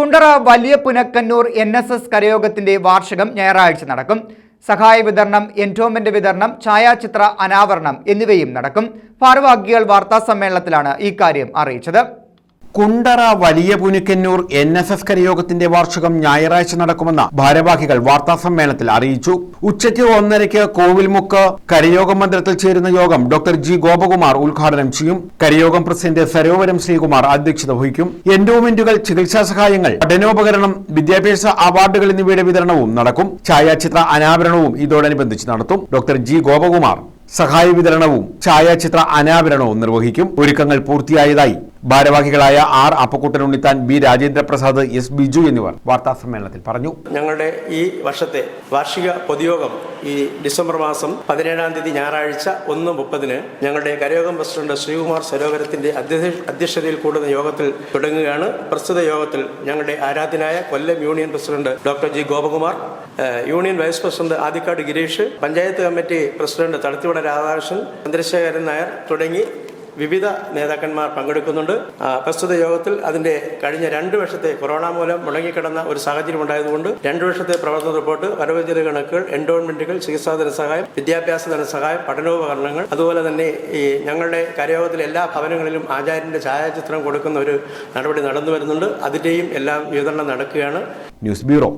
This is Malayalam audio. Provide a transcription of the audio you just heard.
കുണ്ടറ വലിയ പുനക്കന്നൂർ എൻ എസ് എസ് കരയോഗത്തിന്റെ വാർഷികം ഞായറാഴ്ച നടക്കും. സഹായ വിതരണം എൻഡോമെന്റ് വിതരണം ഛായാചിത്ര അനാവരണം എന്നിവയും നടക്കും. ഭാരവാഹികൾ വാർത്താ സമ്മേളനത്തിലാണ് ഇക്കാര്യം അറിയിച്ചത്. കുണ്ടറ വലിയ പുനുക്കന്നൂർ എൻ എസ് എസ് കരയോഗത്തിന്റെ വാർഷികം ഞായറാഴ്ച നടക്കുമെന്ന് ഭാരവാഹികൾ വാർത്താസമ്മേളനത്തിൽ അറിയിച്ചു. ഉച്ചയ്ക്ക് ഒന്നരയ്ക്ക് കോവിൽമുക്ക് കരയോഗ മന്ദിരത്തിൽ ചേരുന്ന യോഗം ഡോക്ടർ ജി ഗോപകുമാർ ഉദ്ഘാടനം ചെയ്യും. കരയോഗം പ്രസിഡന്റ് സരോവരം ശ്രീകുമാർ അധ്യക്ഷത വഹിക്കും. എൻഡോമെന്റുകൾ ചികിത്സാ സഹായങ്ങൾ പഠനോപകരണം വിദ്യാഭ്യാസ അവാർഡുകൾ എന്നിവയുടെ വിതരണവും നടക്കും. ഛായാചിത്ര അനാവരണവും ഇതോടനുബന്ധിച്ച് നടത്തും. ഡോക്ടർ ജി ഗോപകുമാർ സഹായ വിതരണവും ഛായാചിത്ര അനാവരണവും നിർവഹിക്കും. ഒരുക്കങ്ങൾ പൂർത്തിയായതായി ഭാരവാഹികളായ R Appakuttan Unnithan B Rajendra Prasad S Biju എന്നിവർ വാർത്താ സമ്മേളനത്തിൽ പറഞ്ഞു. ഞങ്ങളുടെ ഈ വർഷത്തെ വാർഷിക പൊതുയോഗം ഈ ഡിസംബർ മാസം പതിനേഴാം തീയതി ഞായറാഴ്ച ഒന്ന് മുപ്പതിന് ഞങ്ങളുടെ കരയോഗം പ്രസിഡന്റ് ശ്രീകുമാർ സരോവരത്തിന്റെ അധ്യക്ഷതയിൽ കൂടുന്ന യോഗത്തിൽ തുടങ്ങുകയാണ്. പ്രസ്തുത യോഗത്തിൽ ഞങ്ങളുടെ ആരാധ്യനായ Kollam union president doctor G Gopakumar union vice president Adikkad Girish panchayat committee president Thalathivada Radhakrishnan Chandrasekharan Nair തുടങ്ങി വിവിധ നേതാക്കന്മാർ പങ്കെടുക്കുന്നുണ്ട്. പ്രസ്തുത യോഗത്തിൽ അതിന്റെ കഴിഞ്ഞ രണ്ട് വർഷത്തെ കൊറോണ മൂലം മുടങ്ങിക്കിടന്ന ഒരു സാഹചര്യം ഉണ്ടായതുകൊണ്ട് രണ്ട് വർഷത്തെ പ്രവർത്തന റിപ്പോർട്ട് വരവുചെലവ് കണക്കുകൾ എൻഡോൺമെന്റുകൾ ചികിത്സാ ധനസഹായം വിദ്യാഭ്യാസ ധനസഹായം പഠനോപകരണങ്ങൾ അതുപോലെ തന്നെ ഈ ഞങ്ങളുടെ കരയോഗത്തിലെ എല്ലാ ഭവനങ്ങളിലും ആചാര്യന്റെ ഛായാചിത്രം കൊടുക്കുന്ന ഒരു നടപടി നടന്നു വരുന്നുണ്ട് അതിന്റെയും എല്ലാം വിതരണം നടക്കുകയാണ്. News bureau.